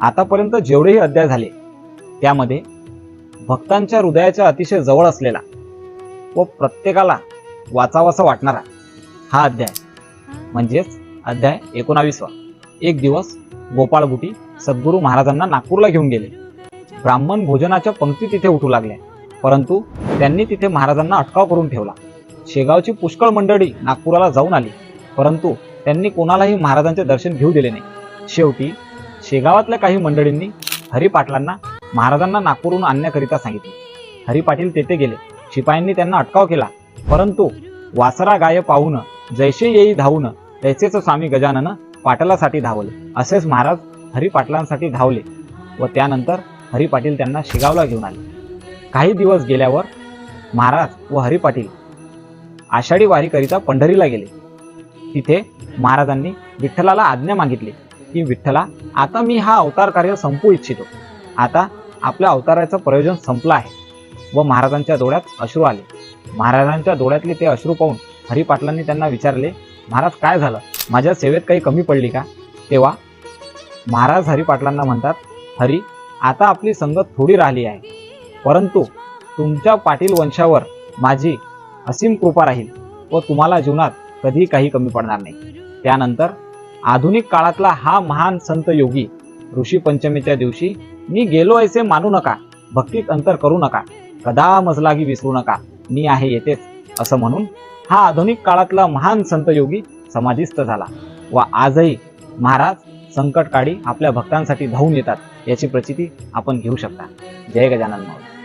आतापर्यंत जेवढेही अध्याय झाले त्यामध्ये भक्तांच्या हृदयाच्या अतिशय जवळ असलेला व प्रत्येकाला वाचावासा वाटणारा हा अध्याय. म्हणजेच अध्याय एकोणावीसवा. एक दिवस गोपाळ बुटी सद्गुरू महाराजांना नागपूरला घेऊन गेले. ब्राह्मण भोजनाच्या पंक्ती तिथे उठू लागल्या परंतु त्यांनी तिथे महाराजांना अटकाव करून ठेवला. शेगावची पुष्कळ मंडळी नागपुराला जाऊन आली. परंतु त्यांनी कोणालाही महाराजांचे दर्शन घेऊ दिले नाही. शेवटी शेगावातल्या काही मंडळींनी हरी पाटलांना महाराजांना नागपूरहून आणण्याकरिता सांगितले. हरी पाटील तेथे गेले. शिपायांनी त्यांना अटकाव केला. परंतु वासरा गाय पाहून जैसे येई धावून तैसेच स्वामी गजानन पाटलासाठी धावले. असेच महाराज हरी पाटलांसाठी धावले व त्यानंतर हरी पाटील त्यांना शेगावला घेऊन आले. काही दिवस गेल्यावर महाराज व हरी पाटील आषाढी वारीकरिता पंढरीला गेले. तिथे महाराजांनी विठ्ठलाला आज्ञा मागितली. की विठ्ठला आता मी हा अवतार कार्य संपू इच्छितो. आता आपल्या अवताराचं प्रयोजन संपलं आहे व महाराजांच्या डोळ्यात अश्रू आले. महाराजांच्या डोळ्यातले ते अश्रू पाहून हरिपाटलांनी त्यांना विचारले महाराज काय झालं? माझ्या सेवेत काही कमी पडली का? तेव्हा महाराज हरिपाटलांना म्हणतात हरी आता आपली संगत थोडी राहिली आहे. परंतु तुमच्या पाटील वंशावर माझी असीम कृपा राहील व तुम्हाला जीवनात कधी काही कमी पडणार नाही. त्यानंतर आधुनिक काळातला हा महान संत योगी. ऋषी पंचमीच्या दिवशी मी गेलो ऐसे मानू नका भक्तीत अंतर करू नका कदा मजलागी विसरू नका मी आहे येतेच असं म्हणून हा आधुनिक काळातला महान संत योगी समाधिस्थ झाला. व आजही महाराज संकटकाळी आपल्या भक्तांसाठी धावून येतात याची प्रचिती आपण घेऊ शकता. जय गजानन माऊली.